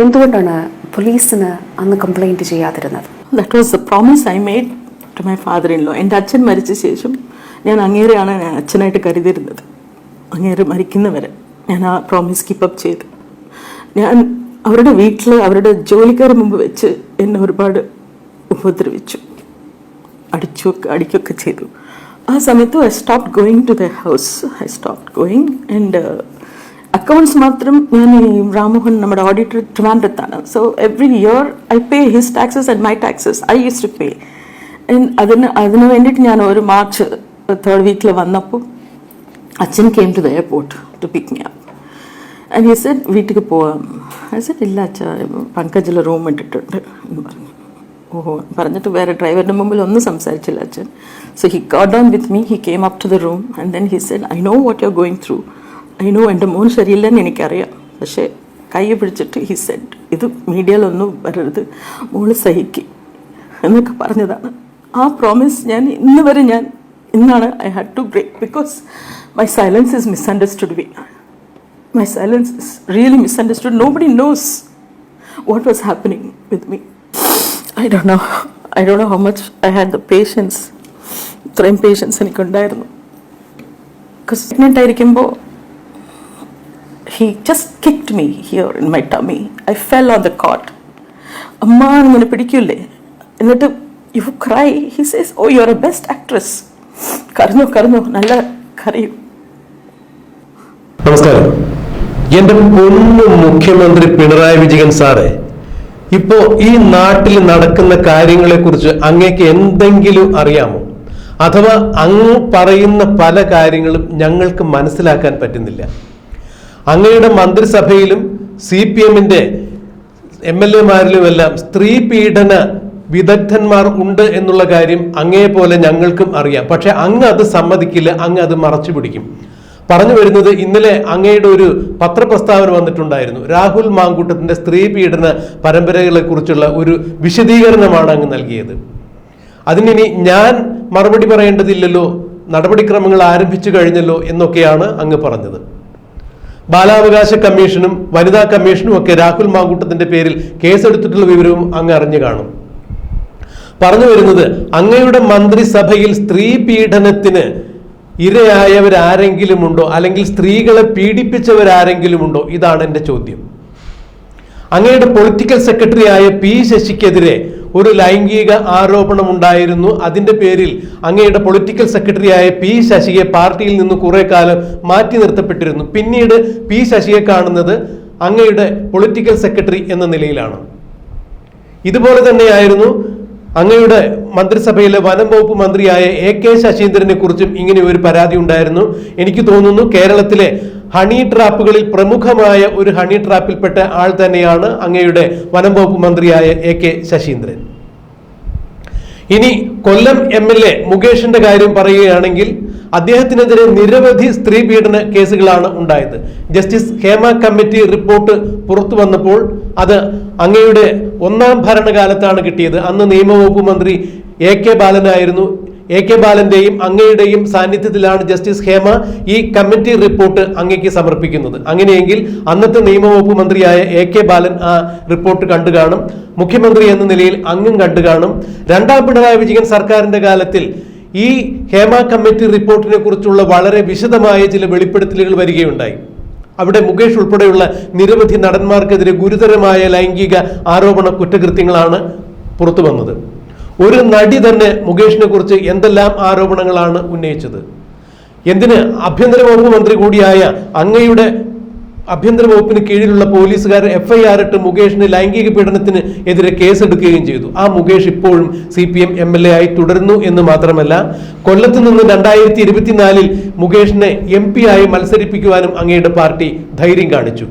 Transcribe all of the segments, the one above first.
എന്തുകൊണ്ടാണ് പോലീസിന് അന്ന് complaint ചെയ്യാതിരുന്നത്? That was the promise I made to my father-in-law എന്റെ അച്ഛൻ മരിച്ച ശേഷം ഞാൻ അങ്ങേരെയാണ് ഞാൻ അച്ഛനായിട്ട് കരുതിയിരുന്നത്. അങ്ങേര് മരിക്കുന്നവരെ ഞാൻ ആ പ്രോമിസ് കീപ്പപ്പ് ചെയ്തു. ഞാൻ അവരുടെ വീട്ടിൽ അവരുടെ ജോലിക്കാർ മുമ്പ് വെച്ച് എന്നെ ഒരുപാട് ഉപദ്രവിച്ചു. അടിച്ചു അടിക്കുകയൊക്കെ ചെയ്തു. ആ സമയത്ത് I stop going to the house I stop going and accounts മാത്രം ഞാൻ ഈ രാമോഹൻ നമ്മുടെ auditor ട്രിവാൻഡ്രത്താണ്. So every year I pay his taxes and my taxes I use to pay അതിന് അതിന് വേണ്ടിയിട്ട് ഞാൻ ഒരു മാർച്ച് തേർഡ് വീക്കിൽ വന്നപ്പോൾ അച്ഛൻ came to the airport to pick me up and he said വീട്ടിലേക്ക് പോവാം. ഐ സെഡ് ഇല്ല അച്ഛ പങ്കജിൽ റൂം ഇട്ടിട്ടുണ്ട്. എന്ന് പറഞ്ഞു. ഓഹോ പറഞ്ഞിട്ട് വേറെ ഡ്രൈവറിന്റെ മുമ്പിൽ ഒന്നും സംസാരിച്ചില്ല അച്ഛൻ. So he got down with me he came up to the room and then he said I know what you are going through I know എന്റെ മോൻ ശരിയില്ലെന്ന് എനിക്കറിയാം. പക്ഷേ കൈ പിടിച്ചിട്ട് ഹി സെഡ് ഇത് മീഡിയയിലൊന്നും വരരുത്. മോൾ സഹിക്കും. എന്നൊക്കെ പറഞ്ഞതാണ്. ആ പ്രോമിസ് ഞാൻ ഇന്ന് വരെ ഞാൻ ഇന്നാണ് I had to break because my silence is misunderstood we my My silence is really no buddy knows what was happening with me I do know I do know how much I had the patience ഇത്രയും patience എനിക്കുണ്ടായിരുന്നു. Because pregnant ആയിരിക്കുമ്പോൾ he just kicked me here in my tummy I fell on the cot അമ്മ ഇങ്ങനെ പിടിക്കൂലേ എന്നിട്ട് you cry he says oh you are a best actress കരഞ്ഞു കരഞ്ഞു. നല്ല കരയും. നമസ്കാരം. എന്റെ പൊന്നു മുഖ്യമന്ത്രി പിണറായി വിജയൻ സാറേ ഇപ്പോ ഈ നാട്ടിൽ നടക്കുന്ന കാര്യങ്ങളെ കുറിച്ച് അങ്ങേക്ക് എന്തെങ്കിലും അറിയാമോ? അഥവാ അങ്ങ് പറയുന്ന പല കാര്യങ്ങളും ഞങ്ങൾക്ക് മനസ്സിലാക്കാൻ പറ്റുന്നില്ല. അങ്ങയുടെ മന്ത്രിസഭയിലും സി പി എമ്മിന്റെ എം എൽ എമാരിലുമെല്ലാം സ്ത്രീ പീഡന വിദഗ്ധന്മാർ ഉണ്ട് എന്നുള്ള കാര്യം അങ്ങേ പോലെ ഞങ്ങൾക്കും അറിയാം. പക്ഷെ അങ്ങ് അത് സമ്മതിക്കില്ല അങ്ങ് അത് മറച്ചു പിടിക്കും. പറഞ്ഞു വരുന്നത് ഇന്നലെ അങ്ങയുടെ ഒരു പത്രപ്രസ്താവന വന്നിട്ടുണ്ടായിരുന്നു. രാഹുൽ മാങ്കൂട്ടത്തിന്റെ സ്ത്രീ പീഡന പരമ്പരകളെ കുറിച്ചുള്ള ഒരു വിശദീകരണമാണ് അങ്ങ് നൽകിയത്. അതിനി ഞാൻ മറുപടി പറയേണ്ടതില്ലല്ലോ നടപടിക്രമങ്ങൾ ആരംഭിച്ചു കഴിഞ്ഞല്ലോ എന്നൊക്കെയാണ് അങ്ങ് പറഞ്ഞത്. ബാലാവകാശ കമ്മീഷനും വനിതാ കമ്മീഷനും ഒക്കെ രാഹുൽ മാങ്കൂട്ടത്തിന്റെ പേരിൽ കേസെടുത്തിട്ടുള്ള വിവരവും അങ്ങ് അറിഞ്ഞു കാണും. പറഞ്ഞു വരുന്നത് അങ്ങയുടെ മന്ത്രിസഭയിൽ സ്ത്രീ പീഡനത്തിന് ഇരയായവരാരെങ്കിലും ഉണ്ടോ അല്ലെങ്കിൽ സ്ത്രീകളെ പീഡിപ്പിച്ചവരാരെങ്കിലും ഉണ്ടോ ഇതാണ് എന്റെ ചോദ്യം. അങ്ങയുടെ പൊളിറ്റിക്കൽ സെക്രട്ടറി ആയ പി ശശിക്കെതിരെ ഒരു ലൈംഗിക ആരോപണം ഉണ്ടായിരുന്നു അതിന്റെ പേരിൽ അങ്ങയുടെ പൊളിറ്റിക്കൽ സെക്രട്ടറിയായ പി ശശിയെ പാർട്ടിയിൽ നിന്ന് കുറെ കാലം മാറ്റി നിർത്തപ്പെട്ടിരുന്നു. പിന്നീട് പി ശശിയെ കാണുന്നത് അങ്ങയുടെ പൊളിറ്റിക്കൽ സെക്രട്ടറി എന്ന നിലയിലാണ്. ഇതുപോലെ തന്നെയായിരുന്നു അങ്ങയുടെ മന്ത്രിസഭയിലെ വനം വകുപ്പ് മന്ത്രിയായ എ കെ ശശീന്ദ്രനെ കുറിച്ചും ഇങ്ങനെ ഒരു പരാതി ഉണ്ടായിരുന്നു. എനിക്ക് തോന്നുന്നു കേരളത്തിലെ ഹണി ട്രാപ്പുകളിൽ പ്രമുഖമായ ഒരു ഹണി ട്രാപ്പിൽപ്പെട്ട ആൾ തന്നെയാണ് അങ്ങയുടെ വനം വകുപ്പ് മന്ത്രിയായ എ കെ ശശീന്ദ്രൻ. ഇനി കൊല്ലം എം എൽ എ മുകേഷിന്റെ കാര്യം പറയുകയാണെങ്കിൽ അദ്ദേഹത്തിനെതിരെ നിരവധി സ്ത്രീ പീഡന കേസുകളാണ് ഉണ്ടായത്. ജസ്റ്റിസ് ഹേമ കമ്മിറ്റി റിപ്പോർട്ട് പുറത്തു വന്നപ്പോൾ അത് അങ്ങയുടെ ഒന്നാം ഭരണകാലത്താണ് കിട്ടിയത്. അന്ന് നിയമവകുപ്പ് മന്ത്രി എ കെ ബാലനായിരുന്നു. എ കെ ബാലന്റെയും അങ്ങയുടെയും സാന്നിധ്യത്തിലാണ് ജസ്റ്റിസ് ഹേമ ഈ കമ്മിറ്റി റിപ്പോർട്ട് അങ്ങയ്ക്ക് സമർപ്പിക്കുന്നത്. അങ്ങനെയെങ്കിൽ അന്നത്തെ നിയമവകുപ്പ് മന്ത്രിയായ എ കെ ബാലൻ ആ റിപ്പോർട്ട് കണ്ടു കാണും മുഖ്യമന്ത്രി എന്ന നിലയിൽ അങ്ങും കണ്ടു കാണും രണ്ടാം പിണറായി വിജയൻ സർക്കാരിന്റെ കാലത്തിൽ ഈ ഹേമ കമ്മിറ്റി റിപ്പോർട്ടിനെ കുറിച്ചുള്ള വളരെ വിശദമായ ചില വെളിപ്പെടുത്തലുകൾ വരികയുണ്ടായി. അവിടെ മുകേഷ് ഉൾപ്പെടെയുള്ള നിരവധി നടന്മാർക്കെതിരെ ഗുരുതരമായ ലൈംഗിക ആരോപണ കുറ്റകൃത്യങ്ങളാണ് പുറത്തു വന്നത് ഒരു നടി തന്നെ മുകേഷിനെ കുറിച്ച് എന്തെല്ലാം ആരോപണങ്ങളാണ് ഉന്നയിച്ചത്? എന്തിന് ആഭ്യന്തര വകുപ്പ് മന്ത്രി കൂടിയായ അങ്ങയുടെ ആഭ്യന്തര വകുപ്പിന് കീഴിലുള്ള പോലീസുകാർ എഫ് ഐ ആർ ഇട്ട് മുകേഷിന് ലൈംഗിക പീഡനത്തിന് എതിരെ കേസെടുക്കുകയും ചെയ്തു. ആ മുകേഷ് ഇപ്പോഴും C P M M L A ആയി തുടരുന്നു എന്ന് മാത്രമല്ല കൊല്ലത്ത് നിന്ന് രണ്ടായിരത്തി ഇരുപത്തിനാലിൽ മുകേഷിനെ എം പി ആയി മത്സരിപ്പിക്കുവാനും അങ്ങയുടെ പാർട്ടി ധൈര്യം കാണിച്ചു.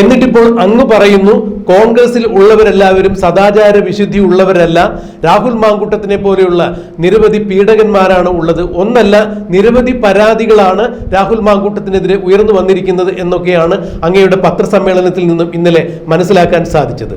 എന്നിട്ടിപ്പോൾ അങ്ങ് പറയുന്നു കോൺഗ്രസിൽ ഉള്ളവരെല്ലാവരും സദാചാര വിശുദ്ധി ഉള്ളവരല്ല. രാഹുൽ മാങ്കൂട്ടത്തിനെ പോലെയുള്ള നിരവധി പീഡകന്മാരാണ് ഉള്ളത്. ഒന്നല്ല നിരവധി പരാതികളാണ് രാഹുൽ മാങ്കൂട്ടത്തിനെതിരെ ഉയർന്നു വന്നിരിക്കുന്നത് എന്നൊക്കെയാണ് അങ്ങയുടെ പത്രസമ്മേളനത്തിൽ നിന്നും ഇന്നലെ മനസ്സിലാക്കാൻ സാധിച്ചത്.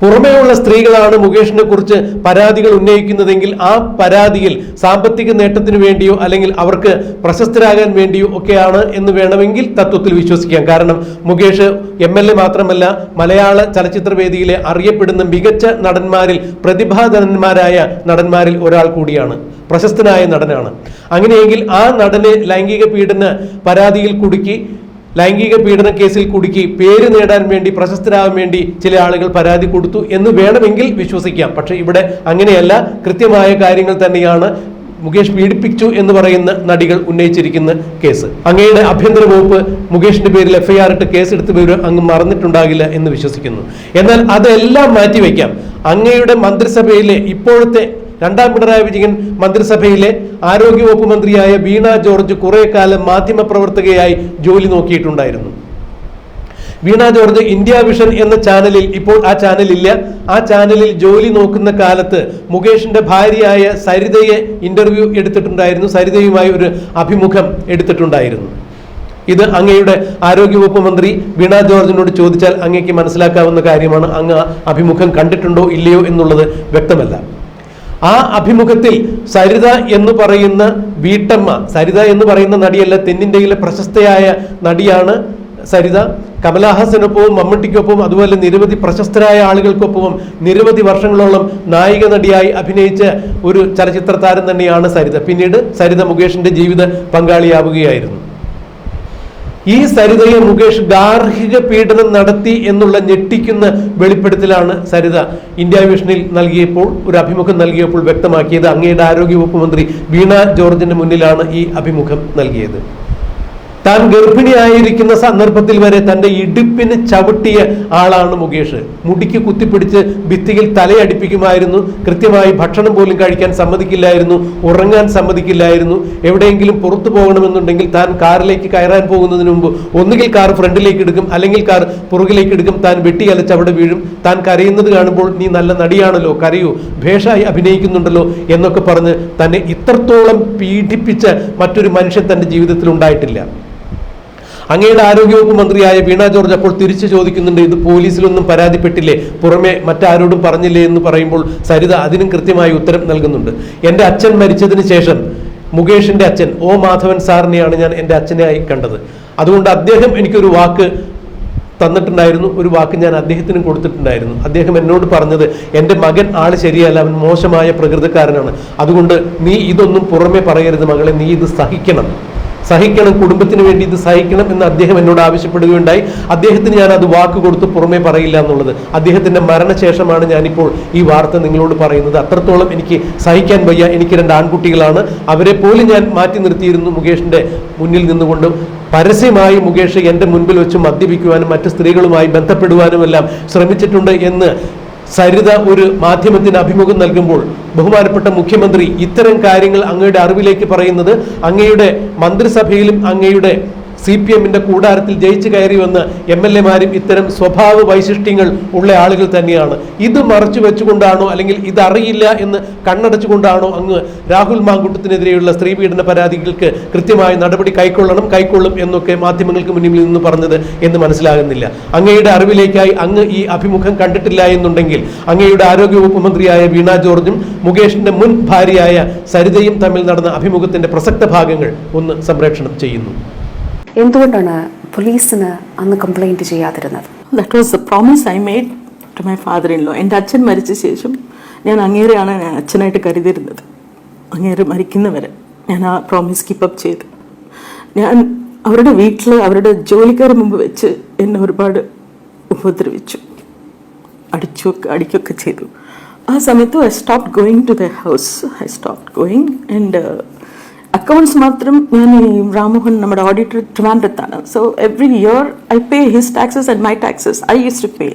പുറമേയുള്ള സ്ത്രീകളാണ് മുകേഷിനെ കുറിച്ച് പരാതികൾ ഉന്നയിക്കുന്നതെങ്കിൽ ആ പരാതിയിൽ സാമ്പത്തിക നേട്ടത്തിന് വേണ്ടിയോ അല്ലെങ്കിൽ അവർക്ക് പ്രശസ്തരാകാൻ വേണ്ടിയോ ഒക്കെയാണ് എന്ന് വേണമെങ്കിൽ തത്വത്തിൽ വിശ്വസിക്കാം. കാരണം മുകേഷ് എം എൽ എ മാത്രമല്ല മലയാള ചലച്ചിത്ര വേദിയിലെ അറിയപ്പെടുന്ന മികച്ച നടന്മാരിൽ പ്രതിഭാധനന്മാരായ നടന്മാരിൽ ഒരാൾ കൂടിയാണ്. പ്രശസ്തനായ നടനാണ്. അങ്ങനെയെങ്കിൽ ആ നടനെ ലൈംഗിക പീഡന പരാതിയിൽ കുടുക്കി ലൈംഗിക പീഡന കേസിൽ കുടുക്കി പേര് നേടാൻ വേണ്ടി പ്രശസ്തരാകാൻ വേണ്ടി ചില ആളുകൾ പരാതി കൊടുത്തു എന്ന് വേണമെങ്കിൽ വിശ്വസിക്കാം. പക്ഷെ ഇവിടെ അങ്ങനെയല്ല. കൃത്യമായ കാര്യങ്ങൾ തന്നെയാണ് മുകേഷ് പീഡിപ്പിച്ചു എന്ന് പറയുന്ന നടികൾ ഉന്നയിച്ചിരിക്കുന്ന കേസ്. അങ്ങയുടെ ആഭ്യന്തര വകുപ്പ് മുകേഷിന്റെ പേരിൽ എഫ്ഐആർ ഇട്ട് കേസ് എടുത്ത് വിവരം അങ്ങ് മറന്നിട്ടുണ്ടാകില്ല എന്ന് വിശ്വസിക്കുന്നു. എന്നാൽ അതെല്ലാം മാറ്റിവെക്കാം. അങ്ങയുടെ മന്ത്രിസഭയിലെ ഇപ്പോഴത്തെ രണ്ടാം പിണറായി വിജയൻ മന്ത്രിസഭയിലെ ആരോഗ്യവകുപ്പ് മന്ത്രിയായ വീണ ജോർജ് കുറെ കാലം മാധ്യമപ്രവർത്തകയായി ജോലി നോക്കിയിട്ടുണ്ടായിരുന്നു. വീണ ജോർജ് ഇന്ത്യ വിഷൻ എന്ന ചാനലിൽ ഇപ്പോൾ ആ ചാനലില്ല. ആ ചാനലിൽ ജോലി നോക്കുന്ന കാലത്ത് മുകേഷിന്റെ ഭാര്യയായ സരിതയെ ഇന്റർവ്യൂ എടുത്തിട്ടുണ്ടായിരുന്നു. സരിതയുമായി ഒരു അഭിമുഖം എടുത്തിട്ടുണ്ടായിരുന്നു. ഇത് അങ്ങയുടെ ആരോഗ്യവകുപ്പ് മന്ത്രി വീണ ജോർജിനോട് ചോദിച്ചാൽ അങ്ങേക്ക് മനസ്സിലാക്കാവുന്ന കാര്യമാണ്. അങ്ങ് അഭിമുഖം കണ്ടിട്ടുണ്ടോ ഇല്ലയോ എന്നുള്ളത് വ്യക്തമല്ല. ആ അഭിമുഖത്തിൽ സരിത എന്ന് പറയുന്ന വീട്ടമ്മ സരിത എന്ന് പറയുന്ന നടിയല്ല തെന്നിന്ത്യയിലെ പ്രശസ്തയായ നടിയാണ് സരിത. കമലഹാസനൊപ്പവും മമ്മൂട്ടിക്കൊപ്പവും അതുപോലെ നിരവധി പ്രശസ്തരായ ആളുകൾക്കൊപ്പവും നിരവധി വർഷങ്ങളോളം നായിക നടിയായി അഭിനയിച്ച ഒരു ചലച്ചിത്ര താരം തന്നെയാണ് സരിത. പിന്നീട് സരിത മുകേഷിന്റെ ജീവിത പങ്കാളിയാവുകയായിരുന്നു. ഈ സരിതയെ മുകേഷ് ഗാർഹിക പീഡനം നടത്തി എന്നുള്ള ഞെട്ടിക്കുന്ന വെളിപ്പെടുത്തലാണ് സരിത. ഇന്ത്യ വിഷനിൽ നൽകിയപ്പോൾ ഒരു അഭിമുഖം നൽകിയപ്പോൾ വ്യക്തമാക്കിയത് അങ്ങയുടെ ആരോഗ്യവകുപ്പ് മന്ത്രി വീണ ജോർജിന്റെ മുന്നിലാണ് ഈ അഭിമുഖം നൽകിയത്. താൻ ഗർഭിണിയായിരിക്കുന്ന സന്ദർഭത്തിൽ വരെ തന്റെ ഇടുപ്പിന് ചവിട്ടിയ ആളാണ് മുകേഷ്. മുടിക്ക് കുത്തിപ്പിടിച്ച് ഭിത്തിയിൽ തലയടിപ്പിക്കുമായിരുന്നു. കൃത്യമായി ഭക്ഷണം പോലും കഴിക്കാൻ സമ്മതിക്കില്ലായിരുന്നു. ഉറങ്ങാൻ സമ്മതിക്കില്ലായിരുന്നു. എവിടെയെങ്കിലും പുറത്തു പോകണമെന്നുണ്ടെങ്കിൽ താൻ കാറിലേക്ക് കയറാൻ പോകുന്നതിന് മുമ്പ് ഒന്നുകിൽ കാർ ഫ്രണ്ടിലേക്ക് എടുക്കും അല്ലെങ്കിൽ കാർ പുറകിലേക്ക് എടുക്കും. താൻ വെട്ടിയലച്ച് അവിടെ വീഴും. താൻ കരയുന്നത് കാണുമ്പോൾ നീ നല്ല നടിയാണല്ലോ കരയൂ. ഭേഷായി അഭിനയിക്കുന്നുണ്ടല്ലോ എന്നൊക്കെ പറഞ്ഞ് തന്നെ ഇത്രത്തോളം പീഡിപ്പിച്ച മറ്റൊരു മനുഷ്യൻ തന്റെ ജീവിതത്തിൽ ഉണ്ടായിട്ടില്ല. അങ്ങയുടെ ആരോഗ്യവകുപ്പ് മന്ത്രിയായ വീണ ജോർജ് അപ്പോൾ തിരിച്ചു ചോദിക്കുന്നുണ്ട് ഇത് പോലീസിലൊന്നും പരാതിപ്പെട്ടില്ലേ? പുറമെ മറ്റാരോടും പറഞ്ഞില്ലേ എന്ന് പറയുമ്പോൾ സരിത അതിനും കൃത്യമായി ഉത്തരം നൽകുന്നുണ്ട്. എന്റെ അച്ഛൻ മരിച്ചതിന് ശേഷം മുകേഷിന്റെ അച്ഛൻ ഓ മാധവൻ സാറിനെയാണ് ഞാൻ എന്റെ അച്ഛനെയായി കണ്ടത്. അതുകൊണ്ട് അദ്ദേഹം എനിക്കൊരു വാക്ക് തന്നിട്ടുണ്ടായിരുന്നു. ഒരു വാക്ക് ഞാൻ അദ്ദേഹത്തിനും കൊടുത്തിട്ടുണ്ടായിരുന്നു. അദ്ദേഹം എന്നോട് പറഞ്ഞത് എന്റെ മകൻ ആൾ ശരിയല്ല അവൻ മോശമായ പ്രകൃതക്കാരനാണ്. അതുകൊണ്ട് നീ ഇതൊന്നും പുറമെ പറയരുത് മകളെ നീ ഇത് സഹിക്കണം. സഹിക്കണം കുടുംബത്തിന് വേണ്ടി ഇത് സഹിക്കണം എന്ന് അദ്ദേഹം എന്നോട് ആവശ്യപ്പെടുകയുണ്ടായി. അദ്ദേഹത്തിന് ഞാൻ അത് വാക്ക് കൊടുത്ത് പുറമേ പറയില്ല എന്നുള്ളത്. അദ്ദേഹത്തിന്റെ മരണശേഷമാണ് ഞാനിപ്പോൾ ഈ വാർത്ത നിങ്ങളോട് പറയുന്നത്. അത്രത്തോളം എനിക്ക് സഹിക്കാൻ വയ്യ. എനിക്ക് രണ്ട് ആൺകുട്ടികളാണ്. അവരെ പോലും ഞാൻ മാറ്റി നിർത്തിയിരുന്നു മുകേഷിന്റെ മുന്നിൽ നിന്നുകൊണ്ട്. പരസ്യമായി മുകേഷ് എന്റെ മുൻപിൽ വെച്ച് മദ്യപിക്കുവാനും മറ്റ് സ്ത്രീകളുമായി ബന്ധപ്പെടുവാനുമെല്ലാം ശ്രമിച്ചിട്ടുണ്ട് എന്ന് സരിത ഒരു മാധ്യമത്തിന് അഭിമുഖം നൽകുമ്പോൾ ബഹുമാനപ്പെട്ട മുഖ്യമന്ത്രി ഇത്തരം കാര്യങ്ങൾ അങ്ങയുടെ അറിവിലേക്ക് പറയുന്നത് അങ്ങയുടെ മന്ത്രിസഭയിലും അങ്ങയുടെ സി പി എമ്മിന്റെ കൂടാരത്തിൽ ജയിച്ചു കയറി വന്ന എം എൽ എമാരും ഇത്തരം സ്വഭാവ വൈശിഷ്ട്യങ്ങൾ ഉള്ള ആളുകൾ തന്നെയാണ്. ഇത് മറച്ചു വെച്ചുകൊണ്ടാണോ അല്ലെങ്കിൽ ഇതറിയില്ല എന്ന് കണ്ണടച്ചുകൊണ്ടാണോ അങ്ങ് രാഹുൽ മാങ്കുട്ടത്തിനെതിരെയുള്ള സ്ത്രീ പീഡന പരാതികൾക്ക് കൃത്യമായ നടപടി കൈക്കൊള്ളണം കൈക്കൊള്ളും എന്നൊക്കെ മാധ്യമങ്ങൾക്ക് മുന്നിൽ നിന്ന് പറഞ്ഞത് എന്ന് മനസ്സിലാകുന്നില്ല. അങ്ങയുടെ അറിവിലേക്കായി അങ്ങ് ഈ അഭിമുഖം കണ്ടിട്ടില്ല എന്നുണ്ടെങ്കിൽ അങ്ങയുടെ ആരോഗ്യവകുപ്പ് മന്ത്രിയായ വീണ ജോർജും മുകേഷിന്റെ മുൻ ഭാര്യയായ സരിതയും തമ്മിൽ നടന്ന അഭിമുഖത്തിന്റെ പ്രസക്ത ഭാഗങ്ങൾ ഒന്ന് സംപ്രേക്ഷണം ചെയ്യുന്നു. എന്തുകൊണ്ടാണ് പോലീസിന് അന്ന് complaint ചെയ്യാതിരുന്നത്? That was a promise I made to my father in law എന്റെ അച്ഛൻ മരിച്ച ശേഷം ഞാൻ അങ്ങേരെയാണ് ഞാൻ അച്ഛനായിട്ട് കരുതിയിരുന്നത്. അങ്ങേര് മരിക്കുന്നവരെ ഞാൻ ആ പ്രോമിസ് കീപ്പപ്പ് ചെയ്തു. ഞാൻ അവരുടെ വീട്ടിൽ അവരുടെ ജോലിക്കാർ മുമ്പ് വെച്ച് എന്നെ ഒരുപാട് ഉപദ്രവിച്ചു. അടിച്ചു അടിക്കുകയൊക്കെ ചെയ്തു. ആ സമയത്ത് I stop going to the house I stop going and accounts മാത്രം ഞാൻ ഈ രാമോഹൻ നമ്മുടെ auditor ട്രിവാൻഡ്രത്താണ്. So every year I pay his taxes and my taxes I use to pay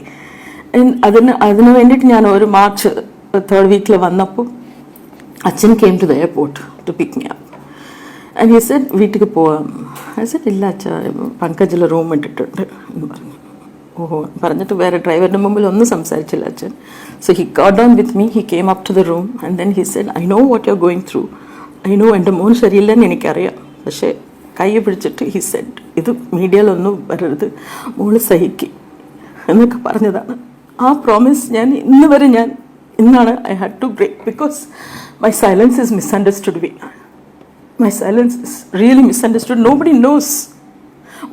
അതിന് അതിന് വേണ്ടിയിട്ട് ഞാൻ ഒരു മാർച്ച് തേർഡ് വീക്കിൽ വന്നപ്പോൾ അച്ഛൻ came to the airport to pick me up and he said വീട്ടിലേക്ക് പോവാം. ഐ സെഡ് ഇല്ല അച്ഛ പങ്കജിൽ റൂം ഇട്ടിട്ടുണ്ട്. എന്ന് പറഞ്ഞു. ഓഹോ പറഞ്ഞിട്ട് വേറെ ഡ്രൈവറിന്റെ മുമ്പിൽ ഒന്നും സംസാരിച്ചില്ല അച്ഛൻ. So he got down with me he came up to the room and then he said I know what you are going through I know എന്റെ മോൻ ശരിയില്ലെന്ന് എനിക്കറിയാം. പക്ഷേ കൈ പിടിച്ചിട്ട് ഹി സെഡ് ഇത് മീഡിയയിലൊന്നും വരരുത്. മോൾ സഹിക്കി. എന്നൊക്കെ പറഞ്ഞതാണ്. ആ പ്രോമിസ് ഞാൻ ഇന്ന് വരെ ഞാൻ ഇന്നാണ് I had to break because my silence is misunderstood we my silence is really misunderstood nobody knows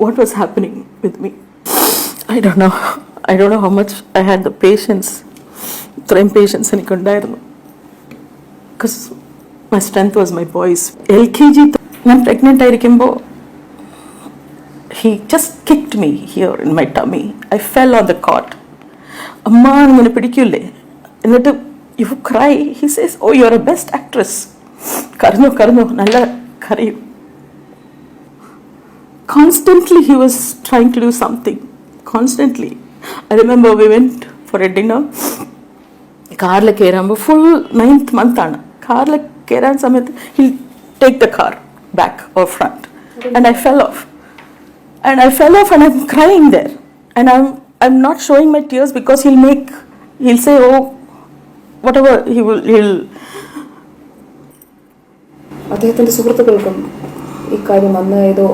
what was happening with me I do know I do know how much I had the patience ഇത്രയും patience എനിക്കുണ്ടായിരുന്നു. Because my strength was my boys L K G ഞാൻ pregnant ആയിരിക്കുമ്പോൾ he just kicked me here in my tummy I fell on the cot അമ്മ ഇങ്ങനെ പിടിക്കൂലേ എന്നിട്ട് you cry he says oh you are a best actress കരഞ്ഞു കരഞ്ഞു നല്ല കരയും constantly he was trying to do something. Constantly. I remember we went for a dinner. കാറിൽ കയറുമ്പോൾ ഫുൾ നയൻത്ത് മന്ത് ആണ്. കാറിൽ കയറാൻ സമയത്ത് he'll take the car back or front and I fell off and I fell off and I am crying there and I I am not showing my tears because he'll make he'll say oh whatever he will he'll അദ്ദേഹത്തിന്റെ സുഹൃത്തുക്കൾക്കും ഇക്കാര്യം അന്ന് ഏതോ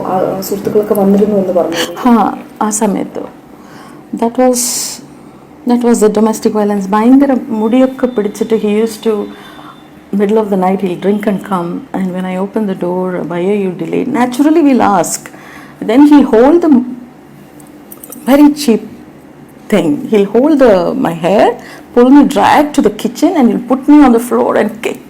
സുഹൃത്തുക്കളൊക്കെ വന്നിരുന്നു എന്ന് പറഞ്ഞു. ആ ആ സമയത്ത്. That was that was the domestic violence ഭയങ്കര മുടിയൊക്കെ പിടിച്ചിട്ട് he use to middle of the night he'll drink and come and when i open the door why are you delayed naturally we'll ask. Then he'll hold the very cheap thing. He'll hold the my hair pull me drag to the kitchen and he'll put me on the floor and kick.